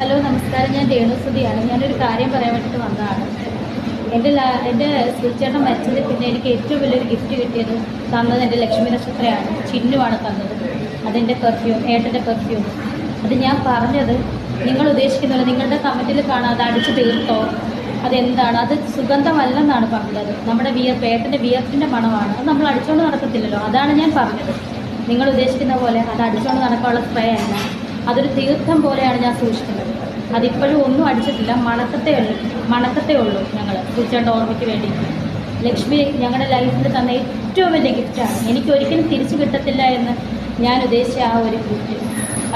Hello നമസ്കാരം. ഞാൻ രേണുസുതിയാണ്. ഞാനൊരു കാര്യം പറയാൻ വേണ്ടിയിട്ട് വന്നതാണ്. എന്റെ എന്റെ സുചേട്ടൻ മരിച്ചത് പിന്നെ എനിക്ക് ഏറ്റവും വലിയൊരു ഗിഫ്റ്റ് കിട്ടിയത് തന്നത് എന്റെ ലക്ഷ്മി നക്ഷത്രയാണ് ചിന്നുവാണ് തന്നത്. അതെന്റെ പെർഫ്യൂം ഏട്ടന്റെ പെർഫ്യൂം അത് ഞാൻ പറഞ്ഞത് നിങ്ങൾ ഉദ്ദേശിക്കുന്നത് നിങ്ങളുടെ കമന്റിൽ കാണാം. അത് അടിച്ചു തീർത്തോ? അതെന്താണ്? അത് സുഗന്ധമല്ലെന്നാണ് പറഞ്ഞത്. നമ്മുടെ വിയർപ്പ് ഏട്ടന്റെ വിയർപ്പിന്റെ മണമാണ്. അത് നമ്മൾ അടിച്ചുകൊണ്ട് നടക്കത്തില്ലല്ലോ. അതാണ് ഞാൻ പറഞ്ഞത്. നിങ്ങൾ ഉദ്ദേശിക്കുന്ന പോലെ അത് അടിച്ചുകൊണ്ട് നടക്കാനുള്ള സ്പ്രേ അല്ല. അതൊരു തീർത്ഥം പോലെയാണ് ഞാൻ സൂക്ഷിക്കുന്നത്. അതിപ്പോഴും ഒന്നും അടിച്ചിട്ടില്ല. മണക്കത്തേ ഉള്ളൂ. മണക്കത്തേ ഉള്ളൂ ഞങ്ങൾ സൂചിച്ചേണ്ട ഓർമ്മയ്ക്ക് വേണ്ടി. ലക്ഷ്മി ഞങ്ങളുടെ ലൈഫിൽ തന്ന ഏറ്റവും വലിയ ഗിഫ്റ്റാണ് എനിക്ക് ഒരിക്കലും തിരിച്ചു കിട്ടത്തില്ല എന്ന് ഞാൻ ഉദ്ദേശിച്ച ആ ഒരു ഗിഫ്റ്റ്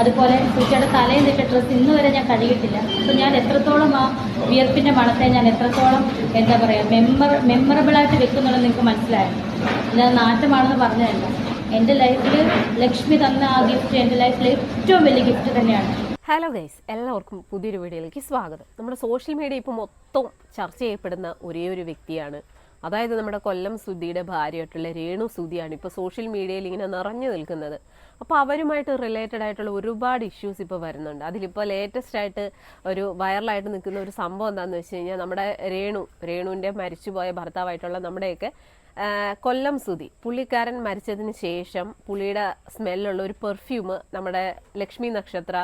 അതുപോലെ സൂചിയുടെ തലയിൽ നിൽക്കുന്ന ഡ്രസ്സ് ഇന്ന് വരെ ഞാൻ കഴുകിയിട്ടില്ല. അപ്പോൾ ഞാൻ എത്രത്തോളം ആ വിയർപ്പിന്റെ മണത്തെ ഞാൻ എത്രത്തോളം എന്താ പറയുക മെമ്മർ മെമ്മറബിളായിട്ട് വെക്കുന്നുള്ളത് നിങ്ങൾക്ക് മനസ്സിലായോ? അല്ലാതെ നാറ്റമാണെന്ന് പറഞ്ഞതല്ല? എന്റെ ലൈഫിൽ ലക്ഷ്മി തന്ന ആ ഗിഫ്റ്റ് എന്റെ ലൈഫിലെ ഏറ്റവും വലിയ ഗിഫ്റ്റ് തന്നെയാണ്. ഹലോ ഗൈസ് എല്ലാവർക്കും പുതിയൊരു വീഡിയോയിലേക്ക് സ്വാഗതം. നമ്മുടെ സോഷ്യൽ മീഡിയ ഇപ്പോൾ മൊത്തം ചർച്ച ചെയ്യപ്പെടുന്ന ഒരേ ഒരു വ്യക്തിയാണ്. അതായത് നമ്മുടെ കൊല്ലം സുധിയുടെ ഭാര്യയായിട്ടുള്ള രേണു സുധിയാണ് ഇപ്പോൾ സോഷ്യൽ മീഡിയയിൽ ഇങ്ങനെ നിറഞ്ഞു നിൽക്കുന്നത്. അപ്പോൾ അവരുമായിട്ട് റിലേറ്റഡ് ആയിട്ടുള്ള ഒരുപാട് ഇഷ്യൂസ് ഇപ്പോൾ വരുന്നുണ്ട്. അതിലിപ്പോൾ ലേറ്റസ്റ്റ് ആയിട്ട് ഒരു വൈറലായിട്ട് നിൽക്കുന്ന ഒരു സംഭവം എന്താണെന്ന് വെച്ച് കഴിഞ്ഞാൽ നമ്മുടെ രേണു രേണുവിന്റെ മരിച്ചുപോയ ഭർത്താവായിട്ടുള്ള നമ്മുടെയൊക്കെ കൊല്ലം സുതി പുള്ളിക്കാരൻ മരിച്ചതിന് ശേഷം പുള്ളിയുടെ സ്മെല്ലുള്ള ഒരു പെർഫ്യൂം നമ്മുടെ ലക്ഷ്മി നക്ഷത്ര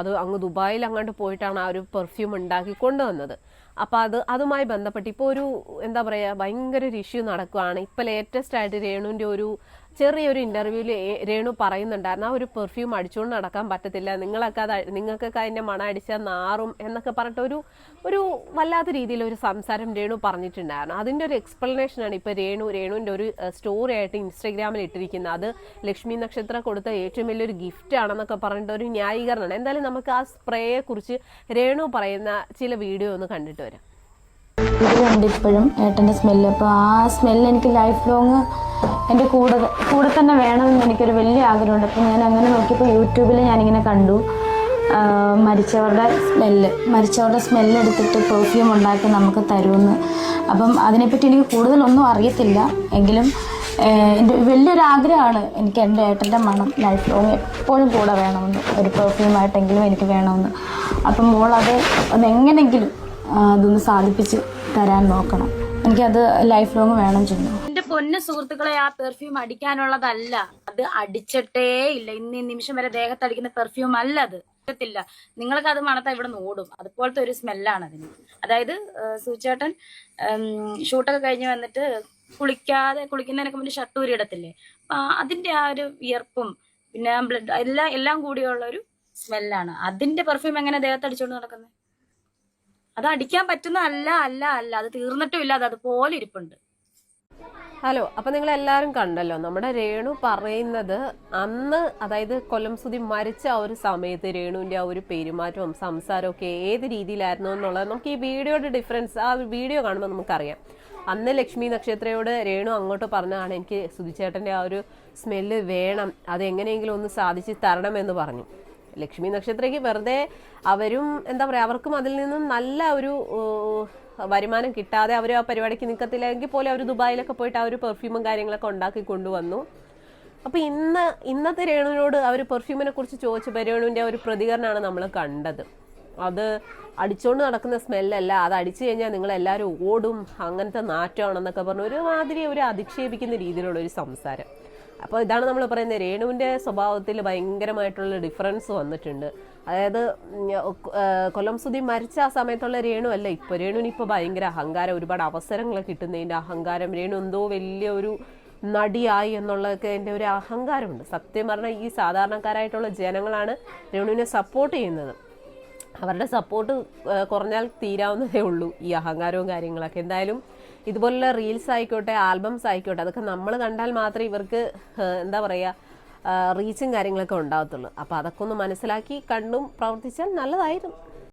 അത് അങ്ങ് ദുബായിൽ അങ്ങോട്ട് പോയിട്ടാണ് ആ ഒരു പെർഫ്യൂം ഉണ്ടാക്കി കൊണ്ടുവന്നത്. അപ്പോൾ അത് അതുമായി ബന്ധപ്പെട്ട് ഇപ്പോൾ ഒരു എന്താ പറയുക ഭയങ്കര ഒരു ഇഷ്യൂ നടക്കുകയാണ് ഇപ്പോൾ ലേറ്റസ്റ്റ് ആയിട്ട് രേണുവിന്റെ ഒരു ചെറിയൊരു ഇന്റർവ്യൂവിൽ രേണു പറയുന്നുണ്ടായിരുന്നു ആ ഒരു പെർഫ്യൂം അടിച്ചുകൊണ്ട് നടക്കാൻ പറ്റത്തില്ല. നിങ്ങളൊക്കെ അത് നിങ്ങൾക്ക് നിങ്ങൾക്കൊക്കെ അതിന്റെ മണം അടിച്ചാൽ നാറും എന്നൊക്കെ പറഞ്ഞിട്ട് ഒരു ഒരു വല്ലാത്ത രീതിയിലൊരു സംസാരം രേണു പറഞ്ഞിട്ടുണ്ടായിരുന്നു. അതിന്റെ ഒരു എക്സ്പ്ലനേഷനാണ് ഇപ്പോൾ രേണു രേണുവിന്റെ ഒരു സ്റ്റോറി ആയിട്ട് ഇൻസ്റ്റഗ്രാമിൽ ഇട്ടിരിക്കുന്നത്. അത് ലക്ഷ്മി നക്ഷത്ര കൊടുത്ത ഏറ്റവും വലിയൊരു ഗിഫ്റ്റ് ആണെന്നൊക്കെ പറഞ്ഞിട്ട് ഒരു ന്യായീകരണമാണ്. എന്തായാലും നമുക്ക് ആ സ്പ്രേയെ കുറിച്ച് രേണു പറയുന്ന ചില വീഡിയോ ഒന്ന് കണ്ടിട്ട് വരാം. ഇതിലുണ്ട് ഇപ്പോഴും ഏട്ടന്റെ സ്മെല്ല് അപ്പോൾ ആ സ്മെല്ല് എനിക്ക് ലൈഫ് ലോങ് എന്റെ കൂടെ കൂടെ തന്നെ വേണമെന്ന് എനിക്കൊരു വലിയ ആഗ്രഹമുണ്ട്. അപ്പോൾ ഞാൻ അങ്ങനെ നോക്കിയപ്പോൾ യൂട്യൂബിൽ ഞാനിങ്ങനെ കണ്ടു. മരിച്ചവരുടെ സ്മെല്ല്. മരിച്ചവരുടെ സ്മെല്ല് എടുത്തിട്ട് പെർഫ്യൂം ഉണ്ടാക്കി നമുക്ക് തരുമെന്ന്. അപ്പം അതിനെപ്പറ്റി എനിക്ക് കൂടുതലൊന്നും അറിയത്തില്ല. എങ്കിലും എന്റെ വലിയൊരു ആഗ്രഹമാണ് എനിക്ക് എന്റെ ഏട്ടന്റെ മണം ലൈഫ് ലോങ് എപ്പോഴും കൂടെ വേണമെന്ന്. ഒരു പെർഫ്യൂമായിട്ടെങ്കിലും എനിക്ക് വേണമെന്ന്. അപ്പം മോൾ അത് ഒന്ന് എങ്ങനെയെങ്കിലും ആ, അതൊന്ന് സാധിപ്പിച്ച് തരാൻ നോക്കണം. എനിക്കത് ലൈഫ് ലോങ് വേണം ചെയ്യുന്നു പൊന്ന സുഹൃത്തുക്കളെ ആ പെർഫ്യൂം അടിക്കാനുള്ളതല്ല. അത് അടിച്ചിട്ടേ ഇല്ല. ഇന്ന് നിമിഷം വരെ ദേഹത്ത് അടിക്കുന്ന പെർഫ്യൂം അല്ല അത്. ില്ല നിങ്ങൾക്ക് അത് മണത്താ ഇവിടെ നോടും അതുപോലത്തെ ഒരു സ്മെല്ലാണ് അതിന്. അതായത് സൂചേട്ടൻ ഷൂട്ടൊക്കെ കഴിഞ്ഞ് വന്നിട്ട് കുളിക്കാതെ കുളിക്കുന്നതിനൊക്കെ മുന്നേ ഷട്ടൂരി ഇടത്തില്ലേ? അപ്പൊ അതിന്റെ ആ ഒരു വിയർപ്പും പിന്നെ ബ്ലഡ് എല്ലാം എല്ലാം കൂടിയുള്ള ഒരു സ്മെല്ലാണ് അതിന്റെ പെർഫ്യൂം എങ്ങനെ ദേഹത്ത് അടിച്ചുകൊണ്ട് നടക്കുന്നത് അത് അടിക്കാൻ പറ്റുന്ന അല്ല അല്ല അല്ല. അത് തീർന്നിട്ടും ഇല്ല. അത് അതുപോലെ ഇരിപ്പുണ്ട്. ഹലോ അപ്പം നിങ്ങൾ എല്ലാവരും കണ്ടല്ലോ നമ്മുടെ രേണു പറയുന്നത് അന്ന് അതായത് കൊല്ലം സുതി മരിച്ച ആ ഒരു സമയത്ത് രേണുവിന്റെ ആ ഒരു പെരുമാറ്റവും സംസാരവും ഒക്കെ ഏത് രീതിയിലായിരുന്നു എന്നുള്ളത് നമുക്ക് ഈ വീഡിയോയുടെ ഡിഫറൻസ് ആ വീഡിയോ കാണുമ്പോൾ നമുക്കറിയാം. അന്ന് ലക്ഷ്മി നക്ഷത്രയോട് രേണു അങ്ങോട്ട് പറഞ്ഞതാണ് എനിക്ക് സുധിച്ചേട്ടന്റെ ആ ഒരു സ്മെല്ല് വേണം അതെങ്ങനെയെങ്കിലും ഒന്ന് സാധിച്ച് എന്ന് പറഞ്ഞു. ലക്ഷ്മി നക്ഷത്രയ്ക്ക് വെറുതെ അവരും എന്താ പറയുക അവർക്കും അതിൽ നിന്നും നല്ല ഒരു വരുമാനം കിട്ടാതെ അവർ ആ പരിപാടിക്ക് നിൽക്കത്തില്ലെങ്കിൽ പോലും അവർ ദുബായിലൊക്കെ പോയിട്ട് ആ ഒരു പെർഫ്യൂമും കാര്യങ്ങളൊക്കെ ഉണ്ടാക്കി കൊണ്ടുവന്നു. അപ്പോൾ ഇന്ന് ഇന്നത്തെ രേണുവിനോട് അവർ പെർഫ്യൂമിനെ കുറിച്ച് ചോദിച്ച രേണുവിന്റെ ഒരു പ്രതികരണമാണ് നമ്മൾ കണ്ടത്. അത് അടിച്ചുകൊണ്ട് നടക്കുന്ന സ്മെല്ലല്ല അത് അടിച്ചു കഴിഞ്ഞാൽ നിങ്ങൾ എല്ലാവരും ഓടും. അങ്ങനത്തെ നാറ്റമാണെന്നൊക്കെ പറഞ്ഞു ഒരുമാതിരി ഒരു അധിക്ഷേപിക്കുന്ന രീതിയിലുള്ള ഒരു സംസാരം. അപ്പോൾ ഇതാണ് നമ്മൾ പറയുന്നത് രേണുവിന്റെ സ്വഭാവത്തിൽ ഭയങ്കരമായിട്ടുള്ള ഡിഫറൻസ് വന്നിട്ടുണ്ട്. അതായത് കൊല്ലം സുധി മരിച്ച ആ സമയത്തുള്ള രേണു അല്ല ഇപ്പോൾ രേണുവിന് ഇപ്പോൾ ഭയങ്കര അഹങ്കാരം ഒരുപാട് അവസരങ്ങൾ കിട്ടുന്നതിന്റെ അഹങ്കാരം. രേണു എന്തോ വലിയ ഒരു നടിയായി എന്നുള്ളതൊക്കെ എന്റെ ഒരു അഹങ്കാരമുണ്ട്. സത്യം പറഞ്ഞാൽ ഈ സാധാരണക്കാരായിട്ടുള്ള ജനങ്ങളാണ് രേണുവിനെ സപ്പോർട്ട് ചെയ്യുന്നത്. അവരുടെ സപ്പോർട്ട് കുറഞ്ഞാൽ തീരാവുന്നതേ ഉള്ളൂ ഈ അഹങ്കാരവും കാര്യങ്ങളൊക്കെ. എന്തായാലും ഇതുപോലുള്ള റീൽസ് ആയിക്കോട്ടെ ആൽബംസ് ആയിക്കോട്ടെ അതൊക്കെ നമ്മൾ കണ്ടാൽ മാത്രമേ ഇവർക്ക് എന്താ പറയുക റീച്ചും കാര്യങ്ങളൊക്കെ ഉണ്ടാകത്തുള്ളൂ അപ്പോൾ അതൊക്കെ ഒന്ന് മനസ്സിലാക്കി കണ്ടും പ്രവർത്തിച്ചാൽ നല്ലതായിരുന്നു.